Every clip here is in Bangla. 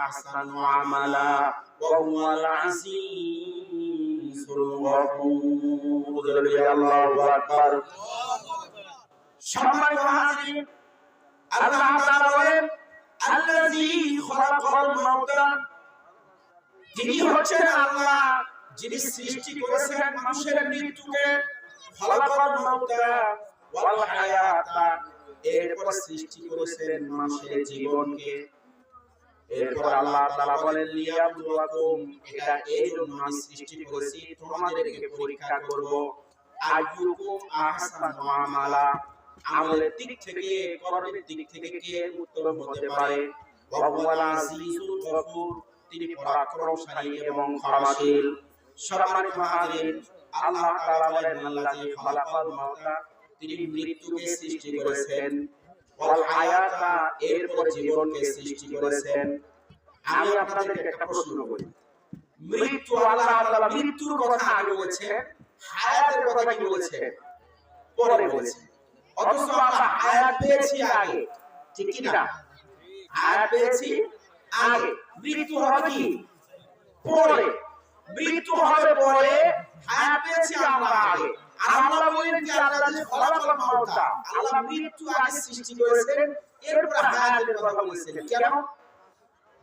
أحسن عملا وهو العزيز الغفور الله أكبر সম্মানিত হাজির আল্লাহ তাআলা বলেন আল্লাযী খলাকাল মাউতা যিনি হচ্ছেন আল্লাহ যিনি সৃষ্টি করেছেন মানুষের মৃত্যুকে খলাকাল মাউতা ওয়াল হায়াতা এরপর সৃষ্টি করেছেন মানুষের জীবনকে এরপর আল্লাহ তাআলা বলেন, লিয়াবলুয়াকুম এটা এই জন্য সৃষ্টি করেছি, তোমাদেরকে পরীক্ষা করব। আইয়ুকুম আহসানু আমালা আমলের দিক থেকে, কর্মের দিক থেকে কে উত্তম হতে পারে? ওয়াহুয়াল আজিজুল গফুর তিনি পরাক্রমশালী এবং ক্ষমাশীল। সম্মানিত হাজির আল্লাহ তাআলা বলেন, আল্লাযী খালাকাল মাউতা তিনি মৃত্যুকে সৃষ্টি করেছেন। ওয়াল হায়াতা এরপর জীবনকে সৃষ্টি করেছেন। আমি আপনাদেরকে একটা প্রশ্ন করি। মৃত্যু আল্লাহ তাআলা মৃত্যুর কথা আগে বলেছেন হায়াতের কথা কি বলেছেন? পরে বলেছেন অথচ আমরা হায়াত পেয়েছি আগে। ঠিক কি না হায়াত পেয়েছি আগে। মৃত্যু হবে কি? পরে। মৃত্যু হবে পরে। হায়াত পেয়েছি আমরা আগে। আর আমরা বলেন যে আল্লাহ যে খলাকাল মাউতা আল্লাহ মৃত্যু আগে সৃষ্টি করেছেন এরপর হায়াতের কথা বলেছিলেন কেন?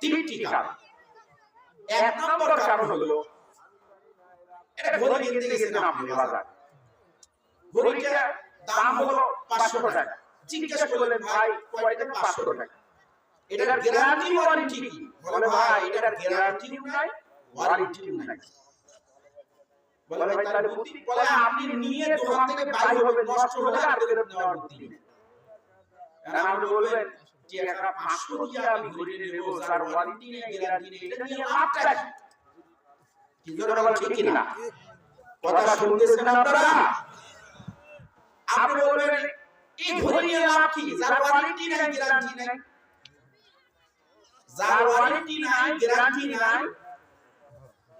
তিনটি কারণ। এক নম্বর কারণ হলো এটা ঘড়ি কিনতে গেছিলাম আপনি বাজার ঘড়িটার দাম হলো পাঁচশো টাকা। জিজ্ঞেস করলেন ভাই কয়টা পাঁচশো টাকা? এটার গ্যারান্টি ওয়ারেন্টি কি? বলে ভাই এটার গ্যারান্টি নাই ওয়ারেন্টি নাই। বলে ভাই তাহলে বুদ্ধি বলে আপনি নিয়ে দোকান থেকে বাইরে হবে নষ্ট হলে আর ফেরত নেওয়ার বুদ্ধি। কারণ আপনি বলবেন যে একটা পাঁচশো দিয়ে আমি ঘড়ি নেব যার ওয়ারেন্টি নেই গ্যারান্টি নেই এটা নিয়ে লাভটা কি জোরে বল ঠিক কিনা? কথা শুনতেছেন আপনারা? আপনি বলবেন এই ঘড়ি নিয়ে লাভ কি? যার ওয়ারেন্টি নেই গ্যারান্টি নেই। যার ওয়ারেন্টি নাই গ্যারান্টি নাই।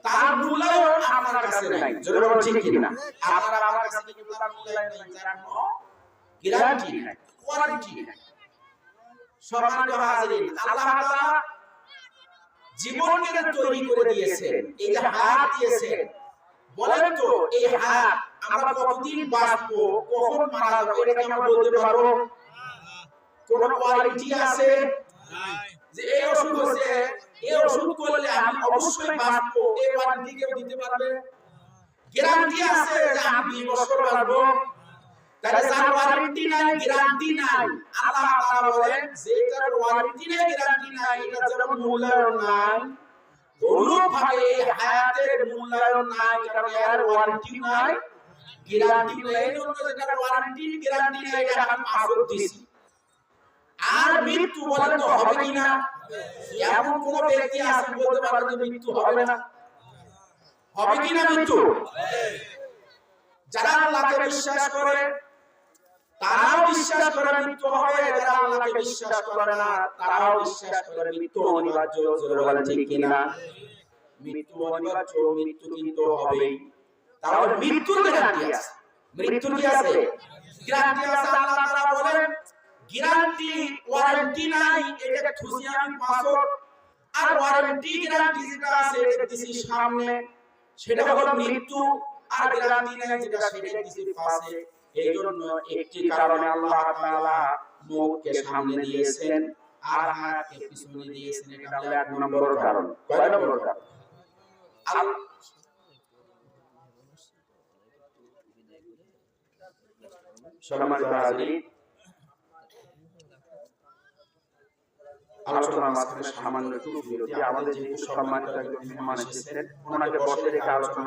তার মূল্যায়ন আপনার কাছে নাই। জোরে বল ঠিক কিনা? আপনার আমার কাছে কি মূল্যায়ন নাই যার গ্যারান্টি নাই। ওয়ারেন্টি নাই। সম্মানিত হাজিরিন আল্লাহ তাআলা জীবনকে তৈরি করে দিয়েছেন এই যে হায়াত দিয়েছেন। বলেন তো এই হায়াত আমরা কতদিন বাঁচবো কখন মারা যাব এটা কি আমরা বলতে পারব? কোন ওয়ারেন্টি আছে? যে এই ওষুধ হচ্ছে এই ওষুধ করলে আমি অবশ্যই বাঁচবো এই ওয়ারেন্টি কেউ দিতে পারবে? গ্যারান্টি আছে যে আমি দুই বছর বাঁচবো। তাহলে যার ওয়ারেন্টি নাই গ্যারান্টি নাই। আল্লাহ তাআলা বলেন যে ওয়ারেন্টি নাই গ্যারান্টি নাই এটা যেমন মূল্যায়ন নাই। অনুরূপভাবে এই হায়াতের মূল্যায়ন নাই কারণ এর ওয়ারেন্টি নাই গ্যারান্টি নাই। এই জন্য যেটার ওয়ারেন্টি গ্যারান্টি নাই এটা আমি পাসওয়ার্ড দিছি। আর মৃত্যু বলেন তো হবে কি না? এমন কোন ব্যক্তি আছে বলতে পারবে যে মৃত্যু হবে না? হবে কি না মৃত্যু? যারা আল্লাহকে বিশ্বাস করে তারাও বিশ্বাস করে মৃত্যু হবে, যারা আল্লাহকে বিশ্বাস করে না, তারাও বিশ্বাস করে মৃত্যু অনিবার্য ঠিক কিনা? মৃত্যু অনিবার্য মৃত্যু কিন্তু হবেই। গ্যারান্টি আছে। কি আছে? গ্যারান্টি আছে, আল্লাহ বলেন, গ্যারান্টি, ওয়ারেন্টি নাই আর ওয়ারেন্টি, গ্যারান্টি যেটা আছে, এটা দিছি সামনে। সেটা হলো মৃত্যু, আর গ্যারান্টি নাই যেটা সেটা দিছি পাশে। এই জন্য একটি কারণে আল্লাহ তাআলা মুখকে সামনে দিয়েছেন আর হাতকে পিছনে দিয়েছেন। এটা হলো এক নম্বর কারণ। কয় নম্বর কারণ? আল- সম্মানিত হাজিরিন আলোচনার মাঝখানে সামান্য একটু বিরতি আমাদের যেহেতু সম্মানিত একজন মেহমান ওনাকে বসে রেখে আলোচনা